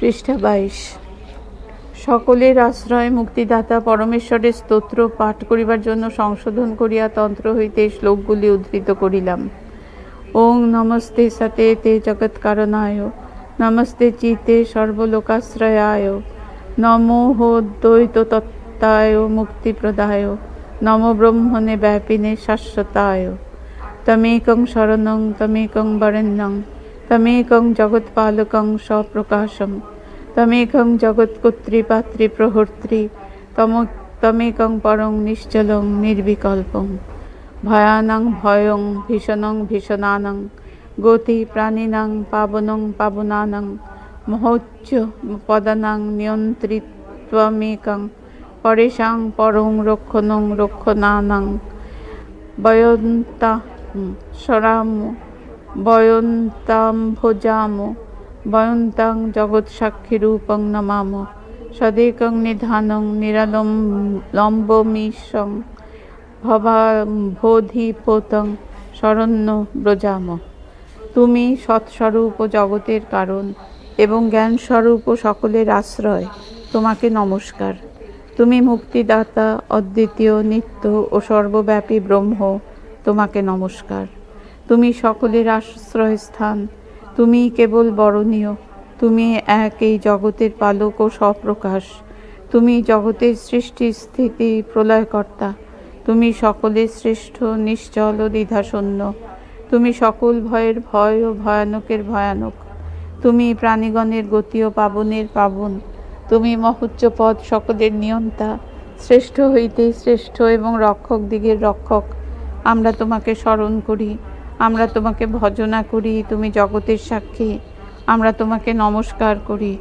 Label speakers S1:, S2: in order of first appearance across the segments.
S1: পৃষ্ঠা বাইশ। সকলের আশ্রয় মুক্তিদাতা পরমেশ্বরের স্তোত্র পাঠ করিবার জন্য সংশোধন করিয়া তন্ত্র হইতে শ্লোকগুলি উদ্ধৃত করিলাম। ওং নমস্তে সতে তে জগৎ জগৎকারণায় নমস্তে চিতে সর্বলোকাশ্রয়ায়, নমো দ্বৈত তত্ত্বায় মুক্তিপ্রদায়, নম ব্রহ্মণে ব্যাপিনে শাশ্বতায়। তমেকং শরণং, তমেকং বরেণ্যং, তমেকং জগৎপালকং স্বপ্রকাশম তমেকং জগৎকর্তৃপাত্রী প্রহর্ত্রী তম তমেকং পরং নিশ্চলং নির্বিকল্পং ভয়ানং ভয়ং ভীষণং ভীষণানং গতি প্রাণিনাং পাবনং পাবনানং মহোচ্চ পদানাং নিয়ন্ত্রিত্বমেকং পরেশাং পরং রক্ষণং রক্ষণানাং বয়ন্তা সরাম বয়ন্তাম ভোজাম বয়ন্তাং জগৎসাক্ষীরূপং নমাম, সদেকং নিধানং নিরালম লম্বমিশং ভবাবোধিপোতং শরণ্য ব্রজাম। তুমি সৎস্বরূপ ও জগতের কারণ এবং জ্ঞানস্বরূপ ও সকলের আশ্রয়, তোমাকে নমস্কার। তুমি মুক্তিদাতা, অদ্বিতীয়, নিত্য ও সর্বব্যাপী ব্রহ্ম, তোমাকে নমস্কার। তুমি সকলের আশ্রয়স্থান তুমি কেবল বরণীয়, তুমি এক এই জগতের পালক ও স্বপ্রকাশ তুমি জগতের সৃষ্টি স্থিতি প্রলয়কর্তা। তুমি সকলের শ্রেষ্ঠ, নিশ্চল ও দ্বিধাশূন্য। তুমি সকল ভয়ের ভয় ও ভয়ানকের ভয়ানক। তুমি প্রাণীগণের গতি ও পাবনের পাবন। তুমি মহোচ্চ পদ সকলের নিয়ন্তা। শ্রেষ্ঠ হইতে শ্রেষ্ঠ এবং রক্ষক দিগের রক্ষক। আমরা তোমাকে স্মরণ করি। আমরা তোমাকে ভজনা করি, তুমি জগতের সাক্ষী। আমরা তোমাকে নমস্কার করি।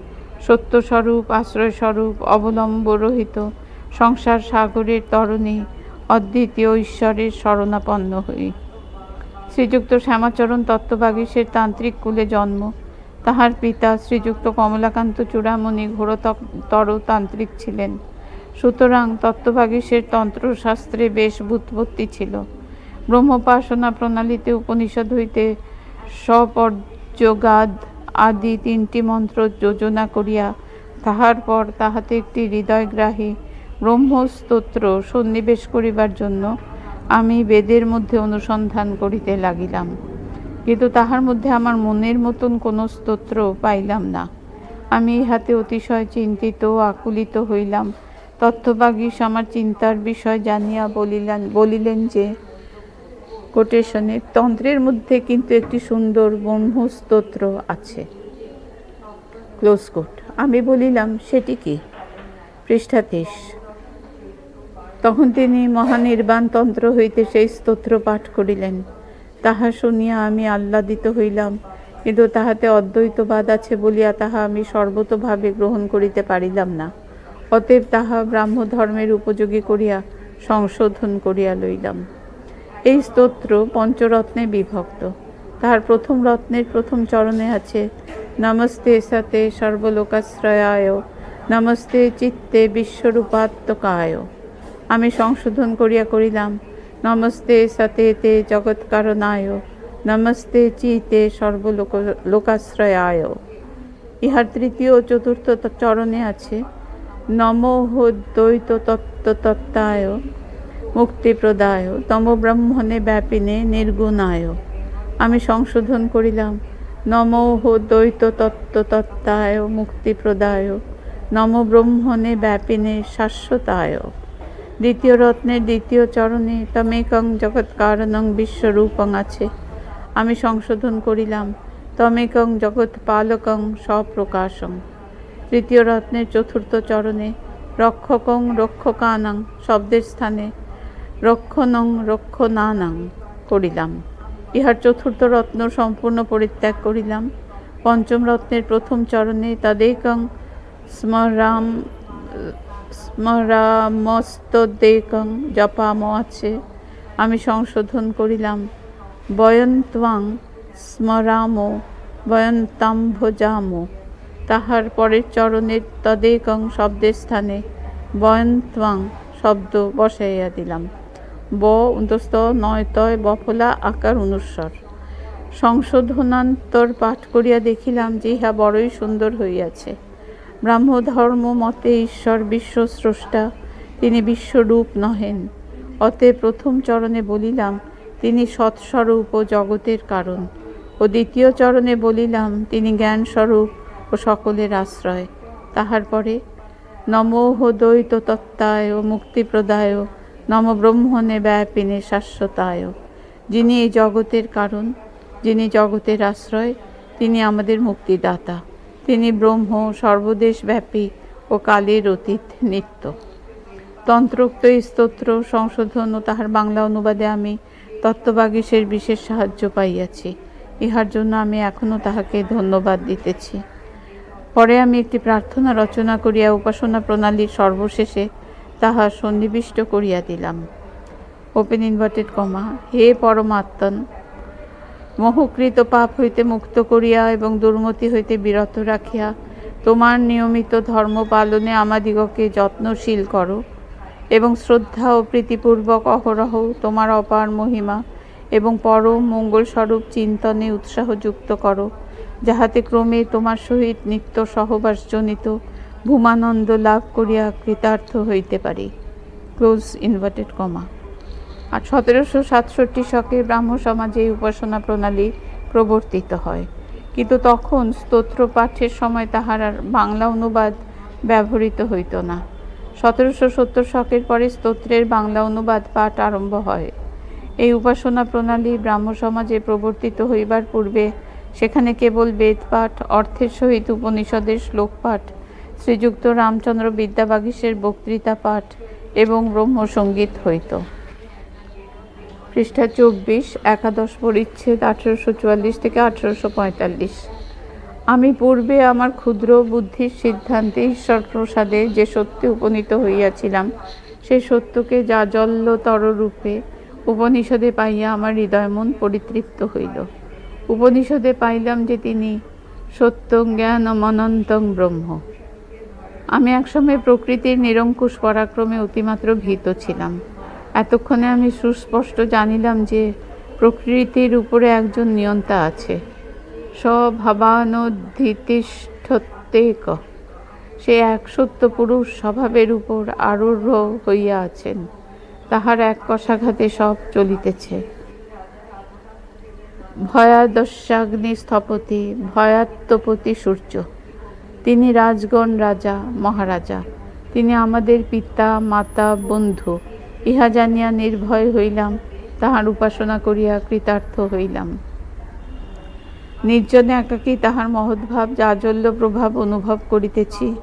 S1: সত্যস্বরূপ, আশ্রয়স্বরূপ অবলম্ব রহিত সংসার সাগরের তরণী অদ্বিতীয় ঈশ্বরের শরণাপন্ন হই। শ্রীযুক্ত শ্যামাচরণ তত্ত্ববাগীশের তান্ত্রিক কুলে জন্ম। তাহার পিতা শ্রীযুক্ত কমলাকান্ত চূড়ামণি ঘোরতর তান্ত্রিক ছিলেন। সুতরাং তত্ত্ববাগীশের তন্ত্রশাস্ত্রে বেশ বুৎপত্তি ছিল। ব্রহ্মোপাসনা প্রণালীতে উপনিষদ হইতে সপর্যগাদ আদি তিনটি মন্ত্র যোজনা করিয়া তাহার পর তাহাতে একটি হৃদয়গ্রাহী ব্রহ্মস্তোত্র সন্নিবেশ করিবার জন্য আমি বেদের মধ্যে অনুসন্ধান করিতে লাগিলাম। কিন্তু তাহার মধ্যে আমার মনের মতন কোনো স্তোত্র পাইলাম না। আমি ইহাতে অতিশয় চিন্তিত, আকুলিত হইলাম। তথ্যবাগীশ আমার চিন্তার বিষয় জানিয়া বলিলেন বলিলেন যে কোটেশনে, তন্ত্রের মধ্যে কিন্তু একটি সুন্দর ব্রহ্মস্তোত্র আছে। Close quote. আমি বলিলাম, সেটি কি? পৃষ্ঠা তেইশ। তখন তিনি মহানির্বাণ তন্ত্র হইতে সেই স্তোত্র পাঠ করিলেন। তাহা শুনিয়া আমি আহ্লাদিত হইলাম, কিন্তু তাহাতে অদ্বৈতবাদ আছে বলিয়া তাহা আমি সর্বতভাবে গ্রহণ করিতে পারিলাম না। অতএব তাহা ব্রাহ্ম ধর্মের উপযোগী করিয়া সংশোধন করিয়া লইলাম। এই স্তোত্র পঞ্চরত্নে বিভক্ত। তাহার প্রথম রত্নের প্রথম চরণে আছে, নমস্তে সাতে সর্বলোকাশ্রয়ায়, নমস্তে চিত্তে বিশ্বরূপাত্মকায়। আমি সংশোধন করিয়া করিলাম, নমস্তে সতে তে জগৎকারণায় নমস্তে চিতে সর্বলোক, লোকাশ্রয়ায়। ইহার তৃতীয় ও চতুর্থ চরণে আছে নম দ্বৈত তত্ত্ব তত্ত্বায় মুক্তিপ্রদায় তম ব্রহ্মণে ব্যাপিনে নির্গুণায়। আমি সংশোধন করিলাম, নম দ্বৈত তত্ত্ব তত্ত্বায় মুক্তিপ্রদায়, নম ব্রহ্মণে ব্যাপিনে শাশ্বতায়। দ্বিতীয় রত্নের দ্বিতীয় চরণে তমেকং জগৎকারণং বিশ্বরূপং আছে। আমি সংশোধন করিলাম, তমেকং জগৎ পালকং স্বপ্রকাশং তৃতীয় রত্নের চতুর্থ চরণে রক্ষকং রক্ষকানাং শব্দের স্থানে রক্ষণং, রক্ষণানাং করিলাম। ইহার চতুর্থ রত্ন সম্পূর্ণ পরিত্যাগ করিলাম। পঞ্চম রত্নের প্রথম চরণে তদেকং স্মরাম, স্মরামস্তদেকং জপাম আছে। আমি সংশোধন করিলাম। বয়ন্ত্বাং স্মরাম বয়ন্তাম ভোজাম তাহার পরের চরণের তদেকং শব্দের স্থানে বয়ন্ত্বাং শব্দ বসাইয়া দিলাম। ব উন্তস্ত নয় তয় বফলা আকার অনুস্বর। সংশোধনান্তর পাঠ করিয়া দেখিলাম যে ইহা বড়ই সুন্দর হইয়াছে। ব্রাহ্মধর্ম মতে ঈশ্বর বিশ্ব স্রষ্টা তিনি বিশ্বরূপ নহেন। অতএব প্রথম চরণে বলিলাম, তিনি সৎস্বরূপ ও জগতের কারণ। ও দ্বিতীয় চরণে বলিলাম, তিনি জ্ঞানস্বরূপ ও সকলের আশ্রয়। তাহার পরে, নমোহ দ্বৈত তত্ত্বায় ও মুক্তিপ্রদায় নম ব্রহ্মণে ব্যাপিনে শাশ্বতায়। যিনি এই জগতের কারণ, যিনি জগতের আশ্রয়, তিনি আমাদের মুক্তিদাতা। তিনি ব্রহ্ম, সর্বদেশব্যাপী ও কালের অতীত নিত্য। তন্ত্রোক্ত স্তোত্র, সংশোধন ও তাহার বাংলা অনুবাদে আমি তত্ত্ববাগীশের বিশেষ সাহায্য পাইয়াছি। ইহার জন্য আমি এখনও তাহাকে ধন্যবাদ দিতেছি। পরে আমি একটি প্রার্থনা রচনা করিয়া উপাসনা প্রণালীর সর্বশেষে তাহা সন্নিবিষ্ট করিয়া দিলাম। ওপেন ইনভার্টেড কমা হে পরমাত্মন, মোহকৃত পাপ হইতে মুক্ত করিয়া এবং দুর্মতি হইতে বিরত রাখিয়া তোমার নিয়মিত ধর্ম পালনে আমাদিগকে যত্নশীল করো এবং শ্রদ্ধা ও প্রীতিপূর্বক অহরহ তোমার অপার মহিমা এবং পরম মঙ্গলস্বরূপ চিন্তনে উৎসাহযুক্ত করো, যাহাতে ক্রমে তোমার সহিত নিত্য সহবাসজনিত ভূমানন্দ লাভ করিয়া কৃতার্থ হইতে পারি। ক্লোজ ইনভার্টেড কমা। আর সতেরোশো সাতষট্টি শকে ব্রাহ্ম সমাজে এই উপাসনা প্রণালী প্রবর্তিত হয়। কিন্তু তখন স্তোত্র পাঠের সময় তাহার আর বাংলা অনুবাদ ব্যবহৃত হইত না। সতেরোশো সত্তর শকের পরে স্তোত্রের বাংলা অনুবাদ পাঠ আরম্ভ হয়। এই উপাসনা প্রণালী ব্রাহ্ম সমাজে প্রবর্তিত হইবার পূর্বে সেখানে কেবল বেদপাঠ অর্থের সহিত উপনিষদের শ্লোক পাঠ শ্রীযুক্ত রামচন্দ্র বিদ্যাবাগীশের বক্তৃতা পাঠ এবং ব্রহ্মসঙ্গীত হইত। পৃষ্ঠা চব্বিশ, একাদশ পরিচ্ছেদ, আঠেরোশো চুয়াল্লিশ থেকে আঠেরোশো পঁয়তাল্লিশ। আমি পূর্বে আমার ক্ষুদ্র বুদ্ধির সিদ্ধান্তে ঈশ্বর প্রসাদে যে সত্যে উপনীত হইয়াছিলাম, সে সত্যকে যাজল্যতর রূপে উপনিষদে পাইয়া আমার হৃদয় মন পরিতৃপ্ত হইল। উপনিষদে পাইলাম যে তিনি সত্যং জ্ঞান অনন্তং ব্রহ্ম। আমি একসময় প্রকৃতির নিরঙ্কুশ পরাক্রমে অতিমাত্র ভীত ছিলাম। এতক্ষণে আমি সুস্পষ্ট জানিলাম যে প্রকৃতির উপরে একজন নিয়ন্তা আছে। স্বভাবানুদ্ধিতিষ্ঠতেক সে এক সত্য পুরুষ স্বভাবের উপর আরূঢ় হইয়া আছেন। তাহার এক কষাঘাতে সব চলিতেছে। ভয়াদস্যাগ্নি স্থপতি ভয়াত্মপতি সূর্য। তিনি রাজগণ রাজা, মহারাজা। তিনি আমাদের পিতা, মাতা, বন্ধু। ইহা জানিয়া নির্ভয় হইলাম, তাহার উপাসনা করিয়া কৃতার্থ হইলাম। নির্জনে একাকী তাহার মহৎভাব, জাজল্য প্রভাব অনুভব করিতেছি।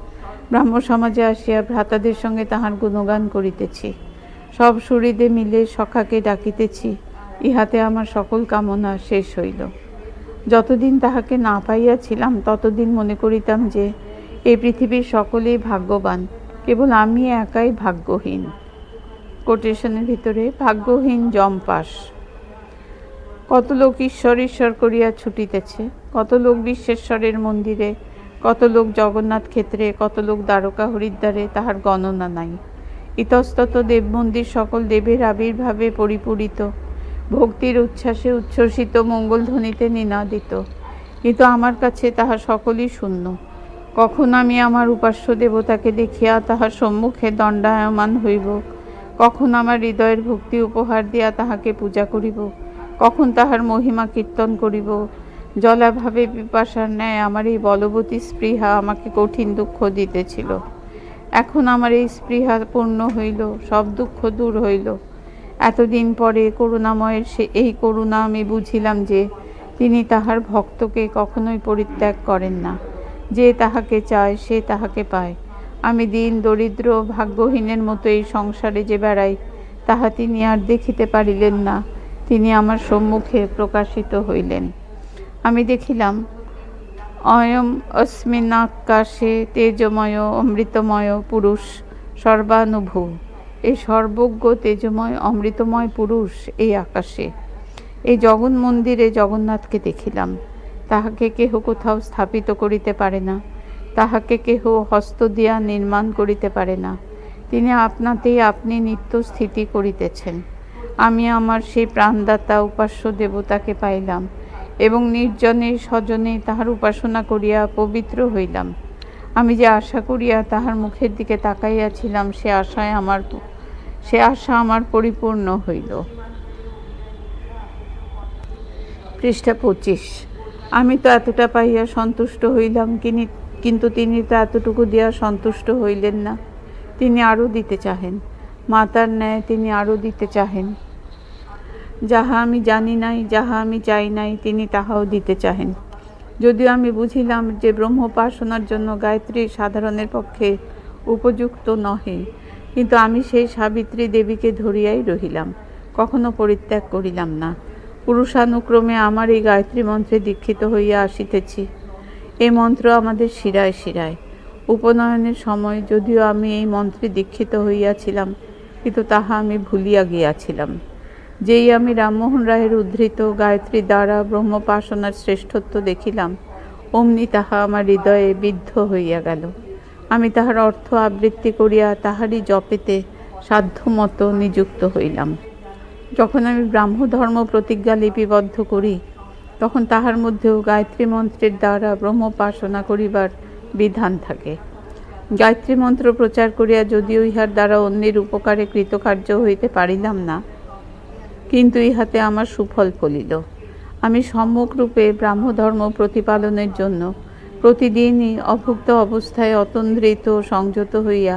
S1: ব্রাহ্ম সমাজে আসিয়া ভ্রাতাদের সঙ্গে তাহার গুণগান করিতেছি। সব সুরিদে মিলে সখাকে ডাকিতেছি। ইহাতে আমার সকল কামনা শেষ হইল। যতদিন তাহাকে না পাইয়াছিলাম, ততদিন মনে করিতাম যে, এই পৃথিবীর সকলেই ভাগ্যবান, কেবল আমি একাই ভাগ্যহীন। কোটেশনের ভিতরে, ভাগ্যহীন জম্পাস কত লোক ঈশ্বর ঈশ্বর করিয়া ছুটিতেছে, কত লোক বিশ্বেশ্বরের মন্দিরে, কত লোক জগন্নাথ ক্ষেত্রে, কত লোক দ্বারকা হরিদ্বারে তাহার গণনা নাই। ইতস্তত দেব মন্দির সকল দেবের আবির্ভাবে পরিপূরিত ভক্তির উচ্ছ্বাসে উচ্ছ্বসিত মঙ্গলধ্বনিতে নিনাদিত। কিন্তু আমার কাছে তাহা সকলই শূন্য। কখন আমি আমার উপাস্য দেবতাকে দেখিয়া তাহার সম্মুখে দণ্ডায়মান হইব? কখন আমার হৃদয়ের ভক্তি উপহার দিয়া তাহাকে পূজা করিব? কখন তাহার মহিমা কীর্তন করিব? জলাভাবে পিপাসার ন্যায় আমার এই বলবতী স্পৃহা আমাকে কঠিন দুঃখ দিতেছিল। এখন আমার এই স্পৃহা পূর্ণ হইল, সব দুঃখ দূর হইল। এতদিন পরে করুণাময়ের সে এই করুণা আমি বুঝিলাম যে তিনি তাহার ভক্তকে কখনোই পরিত্যাগ করেন না। যে তাহাকে চায়, সে তাহাকে পায়। আমি দিন দরিদ্র ভাগ্যহীনের মতো এই সংসারে যে বেড়াই, তাহা তিনি আর দেখিতে পারিলেন না। তিনি আমার সম্মুখে প্রকাশিত হইলেন। আমি দেখিলাম, অয়ম অস্মিনাকাশে তেজময় অমৃতময় পুরুষ সর্বানুভূ। এই সর্বজ্ঞ, তেজময়, অমৃতময় পুরুষ এই আকাশে। এই জগন মন্দিরে জগন্নাথকে দেখিলাম। তাহাকে কেহ কোথাও স্থাপিত করিতে পারে না। তাহাকে কেহ হস্ত দিয়া নির্মাণ করিতে পারে না। তিনি আপনাতেই আপনি নিত্য স্থিতি করিতেছেন। আমি আমার সেই প্রাণদাতা, উপাস্য দেবতাকে পাইলাম এবং নির্জনে স্বজনে তাহার উপাসনা করিয়া পবিত্র হইলাম। আমি যে আশা করিয়া তাহার মুখের দিকে তাকাইয়াছিলাম, সে আশায় আমার সে আশা আমার পরিপূর্ণ হইল। পৃষ্ঠা পঁচিশ। আমি তো এতটা পাইয়া সন্তুষ্ট হইলাম, কিনি কিন্তু তিনি তো এতটুকু দিয়া সন্তুষ্ট হইলেন না। তিনি আরও দিতে চাহেন। মাতার ন্যায় তিনি আরও দিতে চাহেন। যাহা আমি জানি নাই, যাহা আমি চাই নাই, তিনি তাহাও দিতে চাহেন। যদিও আমি বুঝিলাম যে ব্রহ্মোপাসনার জন্য গায়ত্রী সাধারণের পক্ষে উপযুক্ত নহে, কিন্তু আমি সেই সাবিত্রী দেবীকে ধরিয়াই রহিলাম, কখনো পরিত্যাগ করিলাম না। পুরুষানুক্রমে আমার এই গায়ত্রী মন্ত্রে দীক্ষিত হইয়া আসিতেছি। এই মন্ত্র আমাদের শিরায় শিরায়। উপনয়নের সময় যদিও আমি এই মন্ত্রে দীক্ষিত হইয়াছিলাম, কিন্তু তাহা আমি ভুলিয়া গিয়াছিলাম। যেই আমি রামমোহন রায়ের উদ্ধৃত গায়ত্রী দ্বারা ব্রহ্মপাসনার শ্রেষ্ঠত্ব দেখিলাম, অমনি তাহা আমার হৃদয়ে বিদ্ধ হইয়া গেল। আমি তাহার অর্থ আবৃত্তি করিয়া তাহারই জপেতে সাধ্যমতো নিযুক্ত হইলাম। যখন আমি ব্রাহ্মধর্ম প্রতিজ্ঞা লিপিবদ্ধ করি, তখন তাহার মধ্যেও গায়ত্রী মন্ত্রের দ্বারা ব্রহ্মোপাসনা করিবার বিধান থাকে। গায়ত্রী মন্ত্র প্রচার করিয়া যদিও ইহার দ্বারা অন্যের উপকারে কৃতকার্য হইতে পারিলাম না কিন্তু ইহাতে আমার সুফল ফলিল। আমি সম্মুখরূপে ব্রাহ্মধর্ম প্রতিপালনের জন্য প্রতিদিনই অভুক্ত অবস্থায় অতন্দ্রিত সংযত হইয়া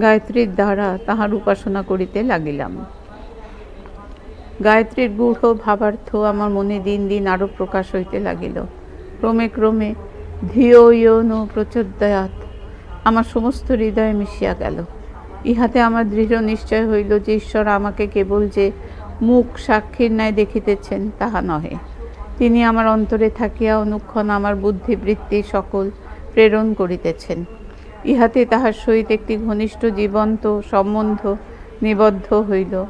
S1: গায়ত্রীর দ্বারা তাহার উপাসনা করিতে লাগিলাম। গায়ত্রীর গূঢ় ভাবার্থ আমার মনে দিন দিন আরও প্রকাশ হইতে লাগিল। ক্রমে ক্রমে ধিও ইয়নো প্রচোদয়াত। আমার সমস্ত হৃদয়ে মিশিয়া গেল। ইহাতে আমার দৃঢ় নিশ্চয় হইল যে ঈশ্বর আমাকে কেবল যে মুখ সাক্ষীর ন্যায় দেখিতেছেন, তাহা নহে। তিনি আমার অন্তরে থাকিয়া অনুক্ষণ আমার বুদ্ধিবৃত্তি সকল প্রেরণ করিতেছেন। ইহাতে তাহার সহিত একটি ঘনিষ্ঠ জীবন্ত সম্বন্ধ নিবদ্ধ হইল।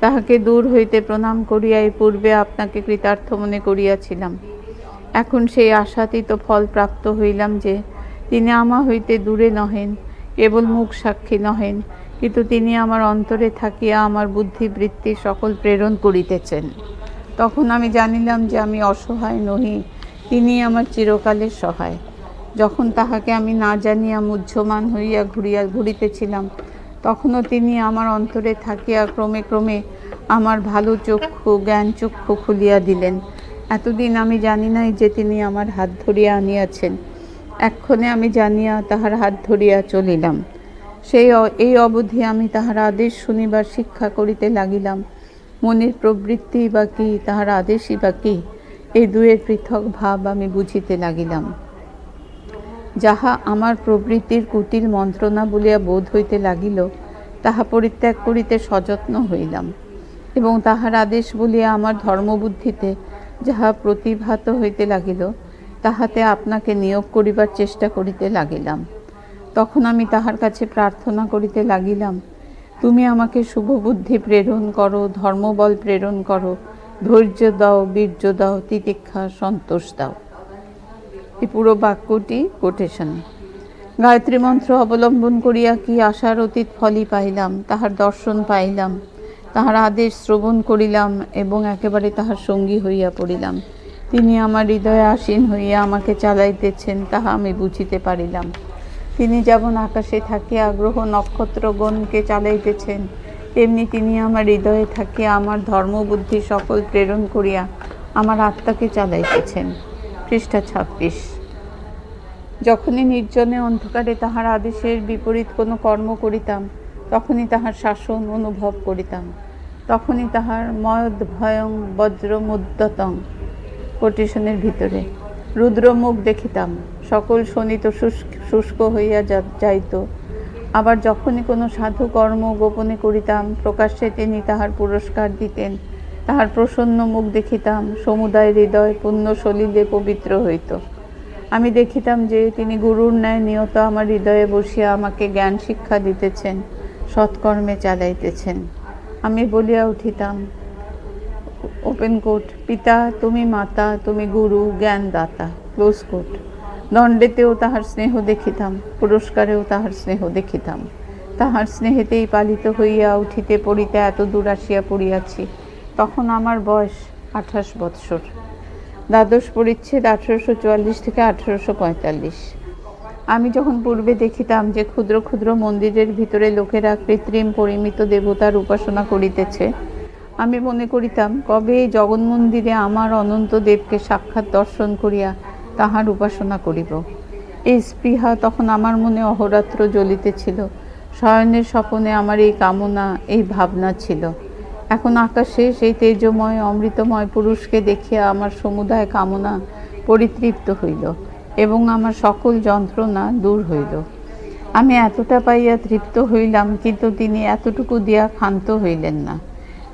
S1: তাহাকে দূর হইতে প্রণাম করিয়া এই পূর্বে আপনাকে কৃতার্থ মনে করিয়াছিলাম। এখন সেই আশাতীত ফল প্রাপ্ত হইলাম যে, তিনি আমা হইতে দূরে নহেন, কেবল মুখ সাক্ষী নহেন কিন্তু তিনি আমার অন্তরে থাকিয়া আমার বুদ্ধিবৃত্তি সকল প্রেরণ করিতেছেন। তখন আমি জানিলাম যে আমি অসহায় নহি, তিনি আমার চিরকালের সহায়। যখন তাহাকে আমি না জানিয়া মুহ্যমান হইয়া ঘুরিয়া ঘুরিতেছিলাম, তখনও তিনি আমার অন্তরে থাকিয়া ক্রমে ক্রমে আমার ভালো চক্ষু, জ্ঞান চক্ষু খুলিয়া দিলেন। এতদিন আমি জানি নাই যে তিনি আমার হাত ধরিয়া আনিয়াছেন। এক্ষণে আমি জানিয়া তাহার হাত ধরিয়া চলিলাম। সেই এই অবধি আমি তাহার আদেশ শুনিবার শিক্ষা করিতে লাগিলাম। মনের প্রবৃত্তি বা কি, তাহার আদেশই বা কি এই দুয়ের পৃথক ভাব আমি বুঝিতে লাগিলাম। যাহা আমার প্রবৃত্তির কুটিল মন্ত্রণা বলিয়া বোধ হইতে লাগিল, তাহা পরিত্যাগ করিতে সযত্ন হইলাম এবং তাহার আদেশ বলিয়া আমার ধর্মবুদ্ধিতে যাহা প্রতিভাত হইতে লাগিল, তাহাতে আপনাকে নিয়োগ করিবার চেষ্টা করিতে লাগিলাম। তখন আমি তাহার কাছে প্রার্থনা করিতে লাগিলাম, তুমি আমাকে শুভ বুদ্ধি প্রেরণ করো, ধর্মবল প্রেরণ করো, ধৈর্য দাও, বীর্য দাও, তিতিক্ষা, সন্তোষ দাও এই পুরো বাক্যটি কোটেশন গায়ত্রী মন্ত্র অবলম্বন করিয়া কি আশার অতীত ফলই পাইলাম, তাহার দর্শন পাইলাম, তাহার আদেশ শ্রবণ করিলাম এবং একেবারে তাহার সঙ্গী হইয়া পড়িলাম। তিনি আমার হৃদয়ে আসীন হইয়া আমাকে চালাইতেছেন, তাহা আমি বুঝিতে পারিলাম। তিনি যেমন আকাশে থাকিয়া গ্রহ নক্ষত্রগণকে চালাইতেছেন, তেমনি তিনি আমার হৃদয়ে থাকিয়া আমার ধর্মবুদ্ধি সকল প্রেরণ করিয়া আমার আত্মাকে চালাইতেছেন। পৃষ্ঠা ছাব্বিশ। যখনই নির্জনে অন্ধকারে তাহার আদেশের বিপরীত কোনো কর্ম করিতাম, তখনই তাহার শাসন অনুভব করিতাম। তখনই তাহার ময়দ ভয়ং বজ্রমুদ্যতং কোটেশনের ভিতরে রুদ্রমুখ দেখিতাম। সকল শুষ্ক শুষ্ক হইয়া যাইত। আবার যখনই কোনো সাধু কর্ম গোপনে করিতাম, প্রকাশ্যে তিনি তাহার পুরস্কার দিতেন, তাহার প্রসন্ন মুখ দেখিতাম, সমুদায় হৃদয় পুণ্য সলিলে পবিত্র হইত। আমি দেখিতাম যে তিনি গুরুর ন্যায় নিয়ত আমার হৃদয়ে বসিয়া আমাকে জ্ঞান শিক্ষা দিতেছেন, সৎকর্মে চালাইতেছেন। আমি বলিয়া উঠিতাম, ওপেন কোট, পিতা তুমি মাতা, তুমি গুরু, জ্ঞানদাতা, ক্লোজ কোট। দণ্ডেতেও তাহার স্নেহ দেখিতাম, পুরস্কারেও তাহার স্নেহ দেখিতাম। তাহার স্নেহেতেই পালিত হইয়া উঠিতে পড়িতে এত দূর আসিয়া পড়িয়াছি। তখন আমার বয়স আঠাশ বৎসর। দ্বাদশ পরিচ্ছেদ আঠেরোশো চুয়াল্লিশ থেকে আঠেরোশো পঁয়তাল্লিশ। আমি যখন পূর্বে দেখিতাম যে ক্ষুদ্র ক্ষুদ্র মন্দিরের ভিতরে লোকেরা কৃত্রিম পরিমিত দেবতার উপাসনা করিতেছে, আমি মনে করিতাম, কবে এই জগন মন্দিরে আমার অনন্ত দেবকে সাক্ষাৎ দর্শন করিয়া তাহার উপাসনা করিব। এই স্পৃহা তখন আমার মনে অহরাত্র জ্বলিতেছিল। শয়নের স্বপনে আমার এই কামনা, এই ভাবনা ছিল। এখন আকাশে সেই তেজময়, অমৃতময় পুরুষকে দেখিয়া আমার সমুদায় কামনা পরিতৃপ্ত হইল এবং আমার সকল যন্ত্রণা দূর হইল। আমি এতটা পাইয়া তৃপ্ত হইলাম, কিন্তু তিনি এতটুকু দিয়া ক্ষান্ত হইলেন না।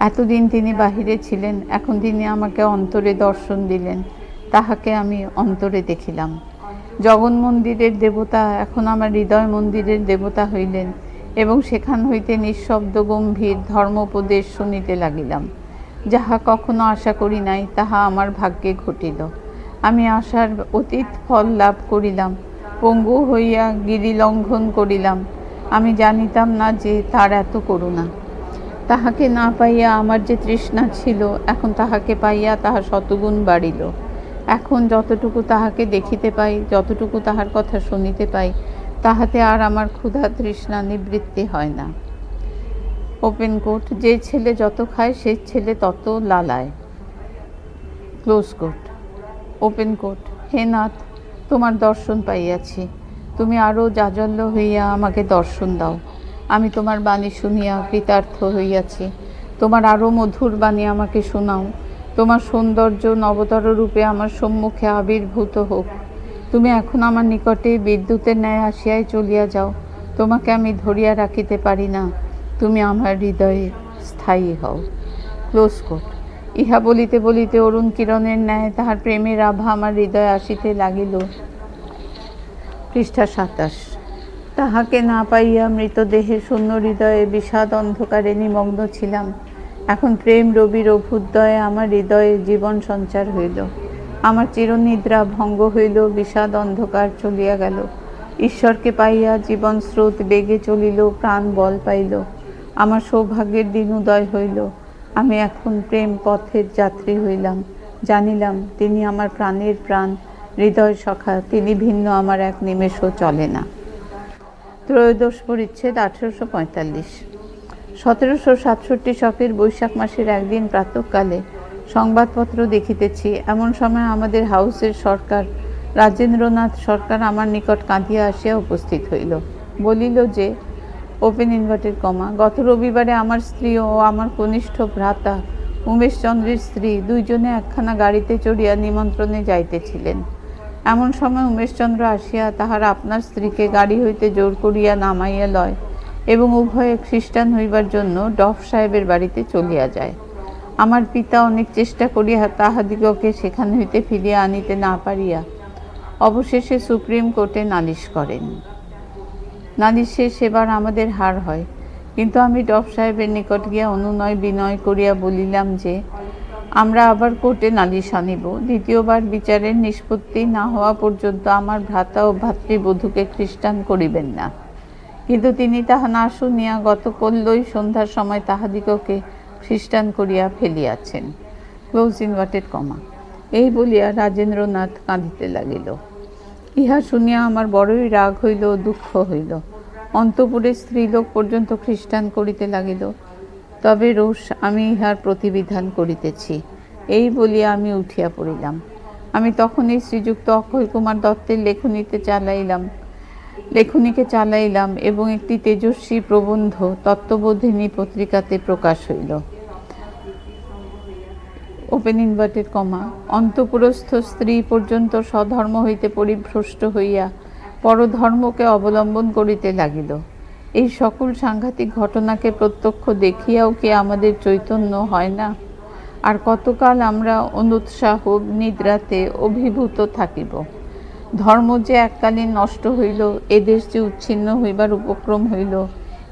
S1: এতদিন তিনি বাহিরে ছিলেন, এখন তিনি আমাকে অন্তরে দর্শন দিলেন। তাহাকে আমি অন্তরে দেখিলাম। জগন মন্দিরের দেবতা এখন আমার হৃদয় মন্দিরের দেবতা হইলেন এবং সেখান হইতে নিঃশব্দ গম্ভীর ধর্মোপদেশ শুনিতে লাগিলাম। যাহা কখনো আশা করি নাই, তাহা আমার ভাগ্যে ঘটিল। আমি আশার অতীত ফল লাভ করিলাম, পঙ্গু হইয়া গিরি লঙ্ঘন করিলাম। আমি জানিতাম না যে তার এত করুণা। তাহাকে না পাইয়া আমার যে তৃষ্ণা ছিল, এখন তাহাকে পাইয়া তাহা শতগুণ বাড়িল। এখন যতটুকু তাহাকে দেখিতে পাই, যতটুকু তাহার কথা শুনিতে পাই, তাহাতে আর আমার ক্ষুধা তৃষ্ণা নিবৃত্তি হয় না। ওপেন কোট যে ছেলে যত খায়, সে ছেলে তত লালায়। ক্লোজ কোট ওপেন কোট হে নাথ, তোমার দর্শন পাইয়াছি। তুমি আরও জাজল্য হইয়া আমাকে দর্শন দাও। আমি তোমার বাণী শুনিয়া কৃতার্থ হইয়াছি। তোমার আরও মধুর বাণী আমাকে শোনাও। তোমার সৌন্দর্য নবতর রূপে আমার সম্মুখে আবির্ভূত হোক। তুমি এখন আমার নিকটে বিদ্যুতের ন্যায় আসিয়াই চলিয়া যাও। তোমাকে আমি ধরিয়া রাখিতে পারি না। তুমি আমার হৃদয়ে স্থায়ী হও। Close quote. ইহা বলিতে বলিতে অরুণ কিরণের ন্যায় তাহার প্রেমের আভা আমার হৃদয়ে আসিতে লাগিল। পৃষ্ঠা সাতাশ। তাহাকে না পাইয়া মৃতদেহে শূন্য হৃদয়ে বিষাদ অন্ধকারে নিমগ্ন ছিলাম। এখন প্রেম রবির অভ্যুদয়ে আমার হৃদয়ে জীবন সঞ্চার হইল। আমার চিরনিদ্রা ভঙ্গ হইল, বিষাদ অন্ধকার চলিয়া গেল। ঈশ্বরকে পাইয়া জীবন স্রোত বেগে চলিল, প্রাণ বল পাইল। আমার সৌভাগ্যের দিন উদয় হইল। আমি এখন প্রেম পথের যাত্রী হইলাম। জানিলাম, তিনি আমার প্রাণের প্রাণ। হৃদয় সখা, তিনি ভিন্ন, আমার এক নিমেষও চলে না। ত্রয়োদশ পরিচ্ছেদ আঠেরোশো পঁয়তাল্লিশ। সতেরোশো সাতষট্টি শকের বৈশাখ মাসের একদিন প্রাতকালে সংবাদপত্র দেখিতেছি। এমন সময় আমাদের হাউসের সরকার রাজেন্দ্রনাথ সরকার আমার নিকট কাঁদিয়া আসিয়া উপস্থিত হইল। বলিল যে, ওপেন ইনভার্টেড কমা, গত রবিবারে আমার স্ত্রী ও আমার কনিষ্ঠ ভ্রাতা উমেশচন্দ্রের স্ত্রী দুইজনে একখানা গাড়িতে চড়িয়া নিমন্ত্রণে যাইতেছিলেন। এমন সময় উমেশচন্দ্র আসিয়া তাহার আপনার স্ত্রীকে গাড়ি হইতে জোর করিয়া নামাইয়া লয়। এবং উভয়ে খ্রিস্টান হইবার জন্য ডফ সাহেবের বাড়িতে চলিয়া যায়। আমার পিতা অনেক চেষ্টা করিয়া তাহাদিগকে সেখান হইতে ফিরিয়া আনিতে না পারিয়া অবশেষে সুপ্রিম কোর্টে নালিশ করেন। নালিশে সেবার আমাদের হার হয়, কিন্তু আমি ডফ সাহেবের নিকট গিয়া অনুনয় বিনয় করিয়া বলিলাম যে, আমরা আবার কোর্টে নালিশ আনিব। দ্বিতীয়বার বিচারের নিষ্পত্তি না হওয়া পর্যন্ত আমার ভ্রাতা ও ভাতৃবধূকে খ্রিস্টান করিবেন না। কিন্তু তিনি তাহা না শুনিয়া গত কল্যই সন্ধ্যার সময় তাহাদিগকে খ্রিস্টান করিয়া ফেলিয়াছেন। ক্লোজ ইনভার্টেড কমা। এই বলিয়া রাজেন্দ্রনাথ কাঁদিতে লাগিল। ইহা শুনিয়া আমার বড়ই রাগ হইল দুঃখ হইল। অন্তপুরে স্ত্রীলোক পর্যন্ত খ্রিস্টান করিতে লাগিল। তবে রোষ আমি ইহার প্রতিবিধান করিতেছি। এই বলিয়া আমি উঠিয়া পড়িলাম। আমি তখনই শ্রীযুক্ত অক্ষয় কুমার দত্তের লেখনীতে চালাইলাম। লেখনীকে চালাইলাম এবং একটি তেজস্বী প্রবন্ধ তত্ত্ববোধিনী পত্রিকাতে প্রকাশ হইল। ওপেন ইনভার্টেড কমা অন্তপুরস্থ স্ত্রী পর্যন্ত স্বধর্ম হইতে পরিভ্রষ্ট হইয়া পরধর্মকে অবলম্বন করিতে লাগিল। এই সকল সাংঘাতিক ঘটনাকে প্রত্যক্ষ দেখিয়াও কি আমাদের চৈতন্য হয় না? আর কতকাল আমরা অনুৎসাহ, নিদ্রাতে অভিভূত থাকিব? ধর্ম যে এককালীন নষ্ট হইল এদেশ যে উচ্ছিন্ন হইবার উপক্রম হইল,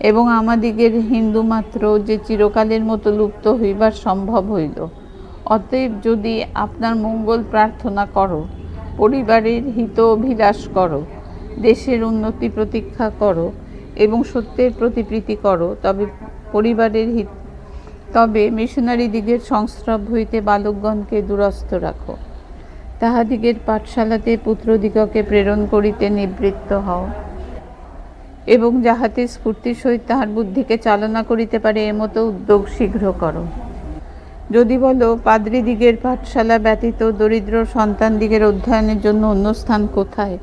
S1: এবং আমাদিগের হিন্দু মাত্র যে চিরকালের মতো লুপ্ত হইবার সম্ভব হইল। অতএব যদি আপনার মঙ্গল প্রার্থনা করো, পরিবারের হিত অভিলাষ করো, দেশের উন্নতি প্রতীক্ষা করো, এবং সত্যের প্রতি প্রীতি করো, তবে পরিবারের হিত, তবে মিশনারি দিগের সংস্রব হইতে বালকগণকে দূরস্থ রাখো। তাহাদিগের পাঠশালাতে পুত্রদিগকে প্রেরণ করিতে নিবৃত্ত হও। এবং যাহাতে স্ফূর্তির সহিত তাহার বুদ্ধিকে চালনা করিতে পারে এমতো উদ্যোগ শীঘ্র করো। যদি বলো, পাদ্রীদিগের পাঠশালা ব্যতীত দরিদ্র সন্তানদিগের অধ্যয়নের জন্য অন্য স্থান কোথায়?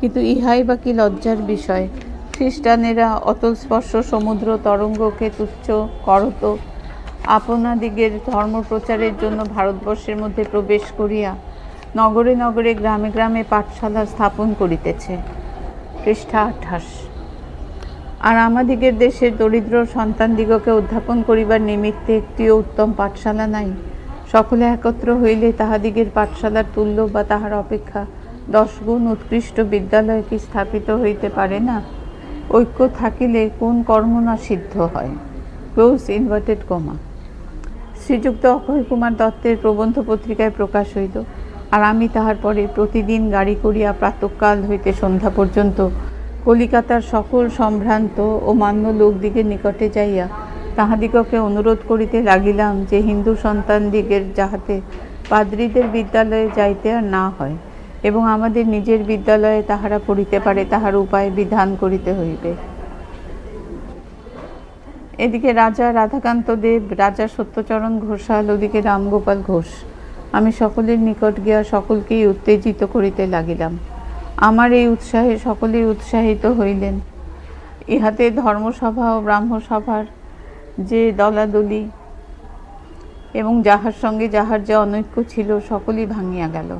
S1: কিন্তু ইহাই বা কি লজ্জার বিষয়। খ্রিস্টানেরা অতল স্পর্শ, সমুদ্র তরঙ্গকে তুচ্ছ করত, আপনাদিগের ধর্মপ্রচারের জন্য ভারতবর্ষের মধ্যে প্রবেশ করিয়া নগরে নগরে, গ্রামে গ্রামে পাঠশালা স্থাপন করিতেছে। পৃষ্ঠা আঠাশ। আর আমাদিগের দেশের দরিদ্র সন্তানদিগকে উত্থাপন করিবার নিমিত্তে একটিও উত্তম পাঠশালা নাই। সকলে একত্র হইলে তাহাদিগের পাঠশালার তুল্য বা তাহার অপেক্ষা দশগুণ উৎকৃষ্ট বিদ্যালয় কি স্থাপিত হইতে পারে না? ঐক্য থাকিলে কোন কর্ম না সিদ্ধ হয়? Close inverted comma. শ্রীযুক্ত অক্ষয় কুমার দত্তের প্রবন্ধ পত্রিকায় প্রকাশ হইল আর আমি তাহার পরে প্রতিদিন গাড়ি করিয়া প্রাতঃকাল হইতে সন্ধ্যা পর্যন্ত কলিকাতার সকল সম্ভ্রান্ত ও মান্য লোকদিগের নিকটে যাইয়া তাহাদিগকে অনুরোধ করিতে লাগিলাম যে হিন্দু সন্তানদিগের যাহাতে পাদ্রীদের বিদ্যালয়ে যাইতে আর না হয় এবং আমাদের নিজের বিদ্যালয়ে তাহারা পড়িতে পারে তাহার উপায় বিধান করিতে হইবে। এদিকে রাজা রাধাকান্ত দেব, রাজা সত্যচরণ ঘোষাল, ওদিকে রামগোপাল ঘোষ। আমি সকলের নিকট গিয়া সকলকেই উত্তেজিত করিতে লাগিলাম। আমার এই উৎসাহে সকলেই উৎসাহিত হইলেন। ইহাতে ধর্মসভা ও ব্রাহ্মসভার যে দলাদলি এবং যাহার সঙ্গে যাহার যে অনৈক্য ছিল, সকলেই ভাঙিয়া গেল।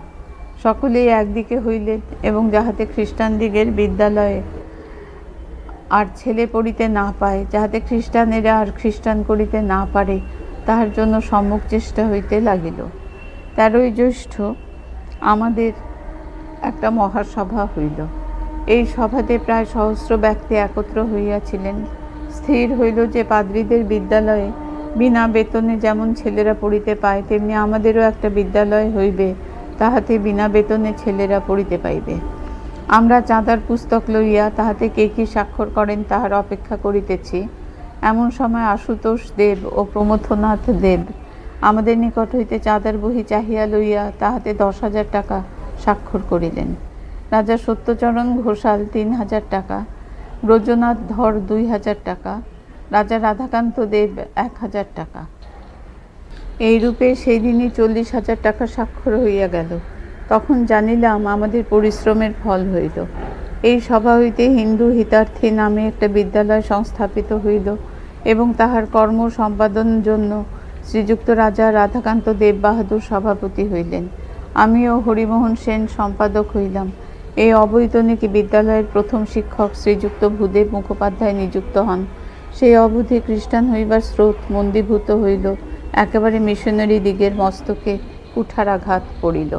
S1: সকলেই একদিকে হইলেন এবং যাহাতে খ্রিস্টানদিগের বিদ্যালয়ে আর ছেলে পড়িতে না পায়, যাহাতে খ্রিস্টানেরা আর খ্রিস্টান করিতে না পারে, তাহার জন্য সম্মুখ চেষ্টা হইতে লাগিল। তেরোই জ্যৈষ্ঠ আমাদের একটা মহাসভা হইল। এই সভাতে প্রায় সহস্র ব্যক্তি একত্র হইয়াছিলেন। স্থির হইল যে পাদ্রীদের বিদ্যালয়ে বিনা বেতনে যেমন ছেলেরা পড়িতে পায়, তেমনি আমাদেরও একটা বিদ্যালয় হইবে, তাহাতে বিনা বেতনে ছেলেরা পড়িতে পাইবে। আমরা চাঁদার পুস্তক লইয়া তাহাতে কে কি স্বাক্ষর করেন তাহার অপেক্ষা করিতেছি। এমন সময় আশুতোষ দেব ও প্রমথনাথ দেব আমাদের নিকট হইতে চাঁদার বহি চাহিয়া লইয়া তাহাতে দশ হাজার টাকা স্বাক্ষর করিলেন। রাজা সত্যচরণ ঘোষাল তিন হাজার টাকা, ব্রজনাথ ধর দুই হাজার টাকা, রাজা রাধাকান্ত দেব এক হাজার টাকা। এইরূপে সেই দিনই চল্লিশ হাজার টাকা স্বাক্ষর হইয়া গেল। তখন জানিলাম আমাদের পরিশ্রমের ফল হইল। এই সভা হইতে হিন্দু হিতার্থী নামে একটা বিদ্যালয় সংস্থাপিত হইল এবং তাহার কর্ম সম্পাদন জন্য শ্রীযুক্ত রাজা রাধাকান্ত দেব বাহাদুর সভাপতি হইলেন। আমিও হরিমোহন সেন সম্পাদক হইলাম। এই অবৈতনিক বিদ্যালয়ের প্রথম শিক্ষক শ্রীযুক্ত ভূদেব মুখোপাধ্যায় নিযুক্ত হন। সেই অবধি খ্রিস্টান হইবার স্রোত মন্দীভূত হইল। একেবারে মিশনারি দিগের মস্তকে কুঠারাঘাত পড়িল।